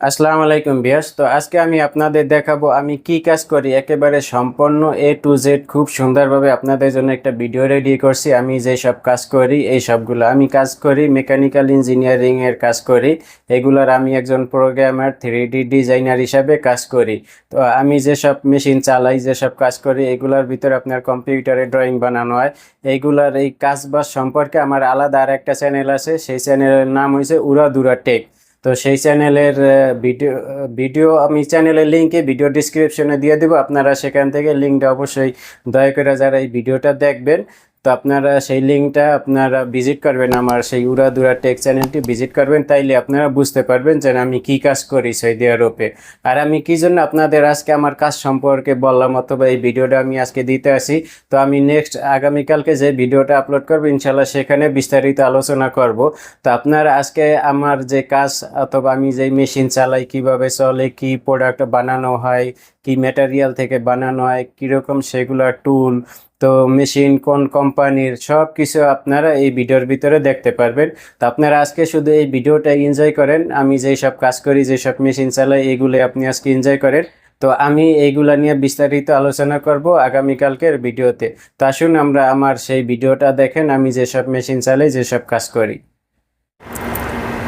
আসসালামু আলাইকুম বিয়াস তো আজকে আমি আপনাদের দেখাবো আমি কি কাজ করি। একেবারে সম্পূর্ণ এ টু জেড খুব সুন্দরভাবে আপনাদের জন্য একটা ভিডিও রেডি করছি। আমি যে সব কাজ করি, এই সবগুলো আমি কাজ করি। মেকানিক্যাল ইঞ্জিনিয়ারিং এর কাজ করি। এগুলোর আমি একজন প্রোগ্রামার থ্রি ডি ডিজাইনার হিসাবে কাজ করি। তো আমি যেসব মেশিন চালাই যেসব কাজ করি, এগুলোর ভিতরে আপনার কম্পিউটারে ড্রয়িং বানানো হয়। এইগুলার এই কাজ বাজ সম্পর্কে আমার আলাদা আর একটা চ্যানেল আছে। সেই চ্যানেলের নাম হয়েছে উড়াদুরা টেক তো সেই চ্যানেলের ভিডিও ভিডিও, আমি চ্যানেলের লিঙ্কে ভিডিও ডিসক্রিপশনে দিয়ে দেবো। আপনারা সেখান থেকে লিঙ্কটা অবশ্যই দয়া করে যারা এই ভিডিওটা দেখবেন তো আপনারা সেই লিঙ্কটা আপনারা ভিজিট করবেন আমার সেই উড়াদুরা টেক চ্যানেলটি ভিজিট করবেন, তাইলে আপনারা বুঝতে পারবেন যে আমি কি কাজ করি সৌদি আরবে। আর আমি কি জন্য আপনাদের আজকে আমার কাজ সম্পর্কে বললাম অথবা এই ভিডিওটা আমি আজকে দিতে আসি, তো আমি নেক্সট আগামীকালকে যে ভিডিওটা আপলোড করব ইনশাল্লাহ সেখানে বিস্তারিত আলোচনা করব। তো আপনারা আজকে আমার যে কাজ অথবা আমি যে মেশিন চালাই, কীভাবে চলে, কি প্রোডাক্ট বানানো হয়, কি ম্যাটেরিয়াল থেকে বানানো হয়, কীরকম সেগুলার টুল তো মেশিন, কোন কোম্পানির সব কিছু আপনারা এই ভিডিওর ভিতরে দেখতে পারবেন। তো আপনারা আজকে শুধু এই ভিডিওটা এনজয় করেন। আমি যেই সব কাজ করি যেসব মেশিন চালাই, এগুলো আপনি আজকে এনজয় করেন। তো আমি এইগুলা নিয়ে বিস্তারিত আলোচনা করব আগামীকালকের ভিডিওতে। তো আসুন আমরা আমার সেই ভিডিওটা দেখেন, আমি যেসব মেশিন চালাই যেসব কাজ করি।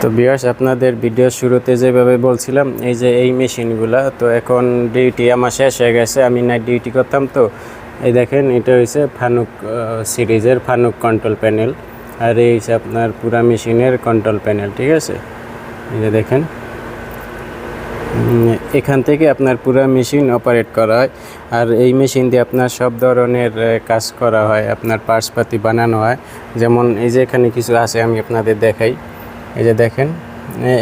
তো বিয়াস আপনাদের ভিডিও শুরুতে যেভাবে বলছিলাম, এই যে এই মেশিনগুলা তো এখন ডিউটি আমার শেষ হয়ে গেছে, আমি নাইট ডিউটি করতাম তো। এই দেখেন, এটা হচ্ছে ফানুক সিরিজের ফানুক কন্ট্রোল প্যানেল আর এই হচ্ছে আপনার পুরা মেশিনের কন্ট্রোল প্যানেল ঠিক আছে? এই যে দেখেন। এখান থেকে আপনার পুরা মেশিন অপারেট করা হয়। আর এই মেশিন দিয়ে আপনার সব ধরনের কাজ করা হয়, আপনার পার্টসপাতি বানানো হয়। যেমন এই যে এখানে কিছু আছে, আমি আপনাদের দেখাই। এই যে দেখেন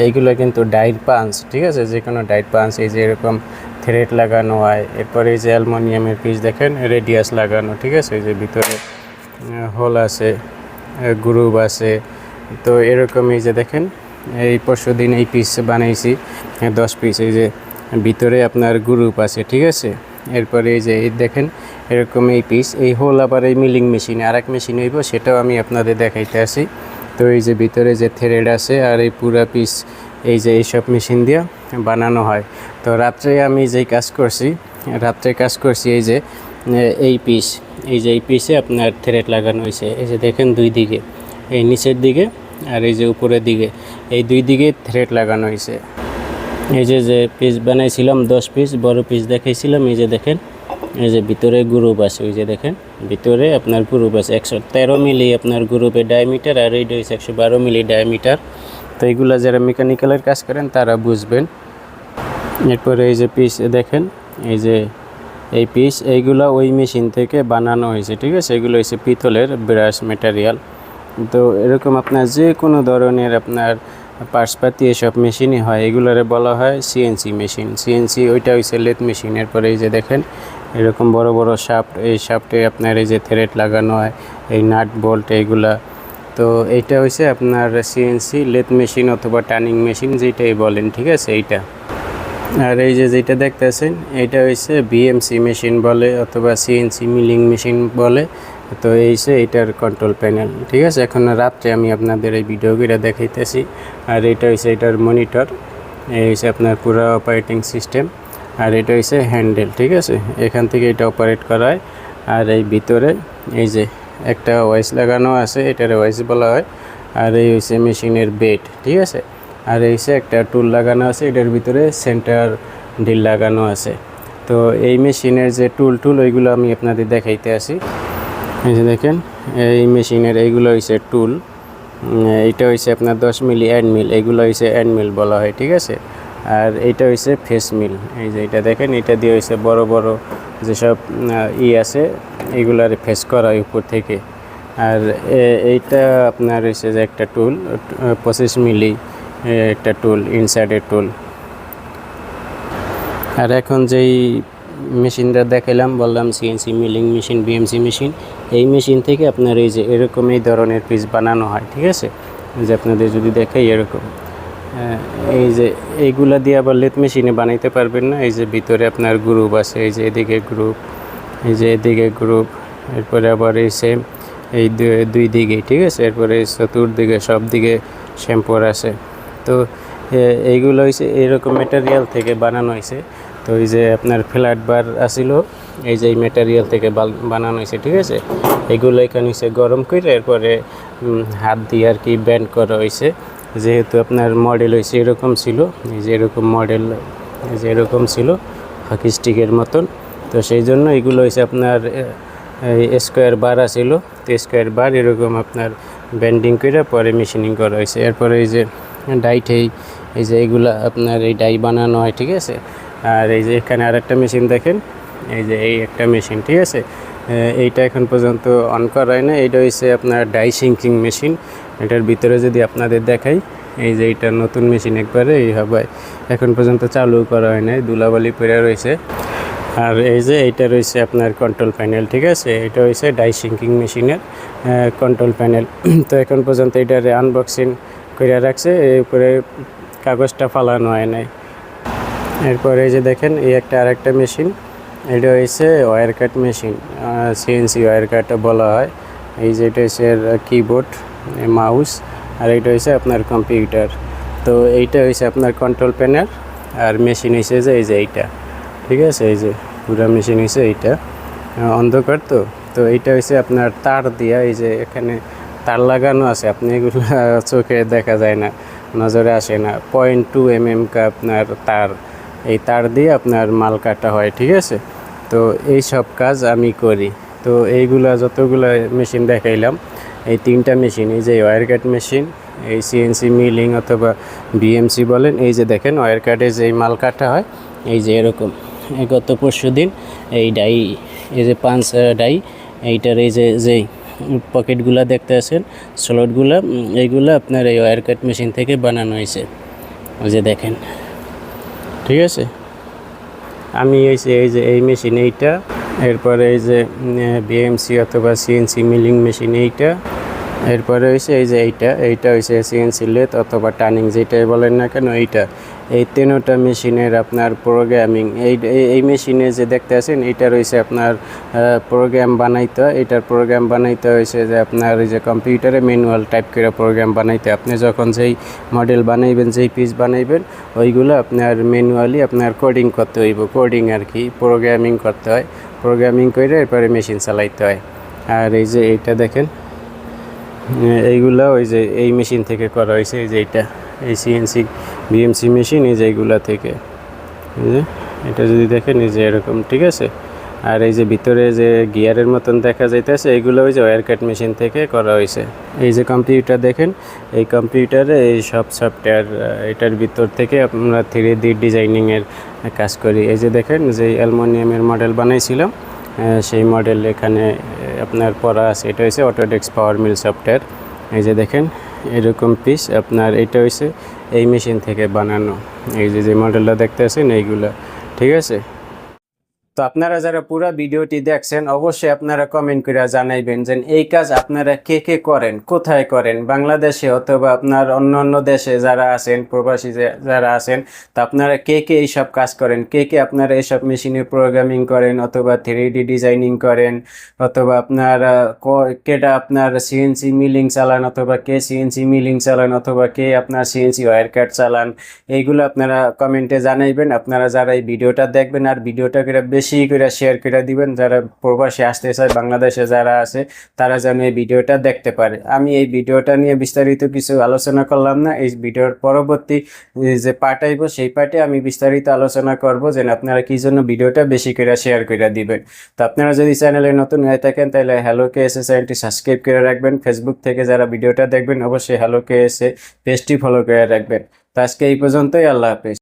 এইগুলো কিন্তু ডাইট পাঞ্চ ঠিক আছে? যে কোনো ডাইট পাঞ্চ এই যে এরকম থ্রেড লাগানো হয়, এরপরে এই যে অ্যালমোনিয়ামের পিস দেখেন রেডিয়াস লাগানো, ঠিক আছে? এই যে ভিতরে হোল আছে গ্রুপ আছে। তো এরকম এই যে দেখেন, এই পরশু দিন এই পিস বানাইছি দশ পিস এই যে ভিতরে আপনার গ্রুপ আছে, ঠিক আছে? এরপরে এই যে এই দেখেন, এরকম এই পিস এই হোল আবার এই মিলিং মেশিনে আর এক মেশিন হইব, সেটাও আমি আপনাদের দেখাইতে আসি। তো এই যে ভিতরে যে থ্রেড আছে, আর এই পুরা পিস এই যে এইসব মেশিন দিয়ে বানানো হয়। তো রাত্রে আমি যেই কাজ করছি, রাত্রে কাজ করছি এই যে এই পিস, এই যে এই পিসে আপনার থ্রেড লাগানো হয়েছে। এই যে দেখেন দুই দিকে, এই নিচের দিকে আর এই যে উপরের দিকে, এই দুই দিকে থ্রেড লাগানো হয়েছে। এই যে যে পিস বানাইছিলাম, দশ পিস বড় পিস দেখাইছিলাম, এই যে দেখেন, এই যে ভিতরে গ্রুপ আছে, ওই যে দেখেন, ভিতরে আপনার গ্রুপ আছে। একশো তেরো মিলি আপনার গ্রুপের ডায়ামিটার আর এইটা হচ্ছে একশো বারো মিলি ডায়ামিটার তো এইগুলো যারা মেকানিক্যালের কাজ করেন, তারা বুঝবেন। এরপরে এই যে পিস দেখেন, এই যে এই পিস এইগুলো ওই মেশিন থেকে বানানো হয়েছে, ঠিক আছে? এগুলো হচ্ছে পিতলের ব্রাশ মেটেরিয়াল তো এরকম আপনার যে কোনো ধরনের আপনার পার্সপাতি এসব মেশিনই হয়, এগুলোরে বলা হয় সিএনসি মেশিন সিএনসি ওইটা হচ্ছে লেথ মেশিন এরপরে এই যে দেখেন, এরকম বড় বড় শাফট এই শাফটে আপনার এই যে থ্রেড লাগানো হয়, এই নাট বোল্ট এইগুলা। তো এইটা হচ্ছে আপনার সিএনসি লেথ মেশিন অথবা টার্নিং মেশিন যেটাই বলেন, ঠিক আছে? এইটা। আর এই যে যেটা দেখতেছেন এটা হচ্ছে বিএমসি মেশিন বলে অথবা সিএনসি মিলিং মেশিন বলে। তো এই যে এটার কন্ট্রোল প্যানেল ঠিক আছে? এখন রাত্রে আমি আপনাদের এই ভিডিওগুলো দেখাইতেছি। আর এটা হচ্ছে এটার মনিটর এই হচ্ছে আপনার পুরো অপারেটিং সিস্টেম আর এটা হচ্ছে হ্যান্ডেল ঠিক আছে? এখান থেকে এটা অপারেট করা হয় আর এই ভিতরে এই যে একটা ওয়াইস লাগানো আছে, এটার ওয়াইস বলা হয়। আর এই হচ্ছে মেশিনের বেড, ঠিক আছে? আর এই হচ্ছে একটা টুল লাগানো আছে, এটার ভিতরে সেন্টার ডিল লাগানো আছে। তো এই মেশিনের যে টুল টুল, ওইগুলো আমি আপনাদের দেখাইতে আসি। এই যে দেখেন, এই মেশিনের এইগুলো হচ্ছে টুল। এইটা হচ্ছে আপনার দশ মিলি অ্যান্ড মিল এইগুলো হচ্ছে অ্যান্ড মিল বলা হয়, ঠিক আছে? আর এইটা হচ্ছে ফেস মিল। এই যে এটা দেখেন, এটা দিয়ে হচ্ছে বড় বড় যেসব ই আছে এগুলার ফেস করা হয় উপর থেকে। আর এইটা আপনার হচ্ছে যে একটা টুল পঁচিশ মিলি একটা টুল ইনসাইডের টুল আর এখন যেই মেশিনটা দেখাইলাম, বললাম CNC milling machine VMC machine এই মেশিন থেকে আপনার এই যে এরকম এই ধরনের পিস বানানো হয়, ঠিক আছে? যে আপনাদের যদি দেখাই এরকম। এই যে এইগুলা দিয়ে আবার লেথ মেশিনে বানাইতে পারবেন না, এই যে ভিতরে আপনার গ্রুপ আছে, এই যে এদিকে গ্রুপ এই যে এদিকে গ্রুপ এরপরে আবার এই সেম এই দুই দিকে, ঠিক আছে? এরপরে চতুর্দিকে সব দিকে শ্যাম্পুর আছে। তো এইগুলো হয়েছে এরকম মেটেরিয়াল থেকে বানানো হয়েছে তো এই যে আপনার ফ্ল্যাট বার আসিল, এই যে এই মেটেরিয়াল থেকে বানানো হয়েছে ঠিক আছে? এগুলো এখানে হচ্ছে গরম করে এরপরে হাত দিয়ে আর কি ব্যান্ড করা হয়েছে যেহেতু আপনার মডেল হয়েছে এরকম ছিল, এই যে এরকম মডেল যে এরকম ছিল হকি স্টিকের মতন। তো সেই জন্য এগুলো হয়েছে আপনার স্কোয়ার বার আছিল। তো স্কোয়ার বার এরকম আপনার ব্যান্ডিং করে পরে মেশিনিং করা হয়েছে এরপরে এই যে ডাইট এই এই যে এইগুলা আপনার এই ডাই বানানো হয়, ঠিক আছে? আর এই যে এখানে আরেকটা মেশিন দেখেন, এই যে এই একটা মেশিন ঠিক আছে? এইটা এখন পর্যন্ত অন করা হয় না এইটা হচ্ছে আপনার ডাই সিঙ্কিং মেশিন এটার ভিতরে যদি আপনাদের দেখাই, এই যে এইটা নতুন মেশিন একবারে, এই এখন পর্যন্ত চালু করা হয় নাই দুলাবালি পড়ে রয়েছে আর এই যে এইটা রয়েছে আপনার কন্ট্রোল প্যানেল ঠিক আছে? এটা হয়েছে ডাই সিঙ্কিং মেশিনের কন্ট্রোল প্যানেল তো এখন পর্যন্ত এটার আনবক্সিং করে রাখছে এর উপরে কাগজটা ফালানো হয় নাই। এরপরে এই যে দেখেন, এই একটা আরেকটা মেশিন এটা হয়েছে wire cut machine CNC wire cut বলা হয়। এই যে এটা হচ্ছে কিবোর্ড মাউস আর এটা হয়েছে আপনার কম্পিউটার তো এইটা হয়েছে আপনার কন্ট্রোল প্যানেল আর মেশিন হয়েছে যে, এই যে এইটা। ঠিক আছে, এই যে পুরা মেশিন হয়েছে এইটা। অন্ধকার তো তো এইটা হয়েছে আপনার তার দিয়া, এই যে এখানে তার লাগানো আছে, আপনি এগুলো চোখে দেখা যায় না, নজরে আসে না। পয়েন্ট টু এম এম কা আপনার তার, এই তার দিয়ে আপনার মাল কাটা হয়, ঠিক আছে? তো এই সব কাজ আমি করি। তো এইগুলা যতগুলো মেশিন দেখাইলাম, এই তিনটা মেশিন এই যে ওয়্যার কাট মেশিন এই সিএনসি মিলিং অথবা বিএমসি বলেন, এই যে দেখেন ওয়্যার কাটে যে মাল কাটা হয়, এই যে এরকম। গত পরশু দিন এই ডাই, এই যে পাঁচ ডাই, এইটার এই যে যে পকেটগুলা দেখতে আছেন, স্লটগুলা এইগুলা আপনার এই ওয়ার কাট মেশিন থেকে বানানো হয়েছে। ওই যে দেখেন। ঠিক আছে? আমি যে, এই যে, এই মেশিন এইটা, এরপরে এই যে বিএমসি অথবা সিএনসি মিলিং মেশিন এইটা এরপরে হয়েছে এই যে এইটা এইটা হয়েছে সিএনসি লেথ অথবা টার্নিং যেটাই বলেন না কেন এইটা। এই তিনোটা মেশিনের আপনার প্রোগ্রামিং এই, এই- মেশিনে যে দেখতে আছেন এইটা রয়েছে আপনার প্রোগ্রাম বানাইতে এটার প্রোগ্রাম বানাইতে হয়েছে যে আপনার যে কম্পিউটারে ম্যানুয়াল টাইপ করে প্রোগ্রাম বানাইতে। আপনি যখন যেই মডেল বানাইবেন, যেই পিস বানাইবেন, ওইগুলো আপনার ম্যানুয়ালি আপনার কোডিং করতে হইব। কোডিং আর কি প্রোগ্রামিং করতে হয়। প্রোগ্রামিং করে এরপরে মেশিন চালাইতে হয়। আর এই যে এইটা দেখেন। এইগুলা ওই যে এই মেশিন থেকে করা হয়েছে, এই যে এইটা এই সিএনসি বিএমসি মেশিন, এই যে এইগুলা থেকে। এই যে, এটা যদি দেখেন, এই যে এরকম, ঠিক আছে? আর এই যে ভিতরে যে গিয়ারের মতন দেখা যাইতেছে, এইগুলো ওই যে ওয়্যার কাট মেশিন থেকে করা হয়েছে। এই যে কম্পিউটার দেখেন, এই কম্পিউটারে এই সব সফটওয়্যার, এটার ভিতর থেকে আমরা থ্রি ডি ডিজাইনিংয়ের কাজ করি। এই যে দেখেন যে অ্যালমোনিয়ামের মডেল বানাইছিলাম সেই মডেল এখানে আপনার পড়া আছে। এটা হয়েছে অটোডেক্স পাওয়ার মিল সফটওয়্যার এই যে দেখেন, এরকম পিস আপনার এটা হয়েছে এই মেশিন থেকে বানানো। এই যে যে মডেলটা দেখতে আছেন, এইগুলো। ঠিক আছে? তো আপনারা যারা পুরো ভিডিওটি দেখছেন, অবশ্যই আপনারা কমেন্ট করে জানাইবেন যে এই কাজ আপনারা কে কে করেন, কোথায় করেন? বাংলাদেশে অথবা আপনার অন্য অন্য দেশে যারা আছেন, প্রবাসী যারা আছেন, তো আপনারা কে কে এইসব কাজ করেন? কে কে আপনারা এইসব মেশিনে প্রোগ্রামিং করেন অথবা থ্রি ডিজাইনিং করেন? অথবা আপনার কেটা আপনার সিএনসি মিলিং চালান অথবা কে সিএনসি মিলিং চালান অথবা কে আপনার সিএনসি ওয়্যার কাট চালান? এইগুলো আপনারা কমেন্টে জানাইবেন। আপনারা যারা এই ভিডিওটা দেখবেন আর ভিডিওটা করে বেশি করে শেয়ার করে দিবেন। যারা প্রবাসী আসতে চায়, বাংলাদেশে যারা আছে, তারা যেন এই ভিডিওটা দেখতে পারে। আমি এই ভিডিওটা নিয়ে বিস্তারিত কিছু আলোচনা করলাম না। এই ভিডিওর পরবর্তী যে পার্ট আইব, সেই পার্টে আমি বিস্তারিত আলোচনা করব, যেন আপনারা কি জন্য ভিডিওটা বেশি করে শেয়ার করে দিবেন। তো আপনারা যদি চ্যানেলে নতুন হয়ে থাকেন, তাহলে হ্যালো কে এসে চ্যানেলটি সাবস্ক্রাইব করে রাখবেন। ফেসবুক থেকে যারা ভিডিওটা দেখবেন, অবশ্যই হ্যালো কে এসে পেজটি ফলো করে রাখবেন। তো আজকে এই পর্যন্তই, আল্লাহ হাফেজ।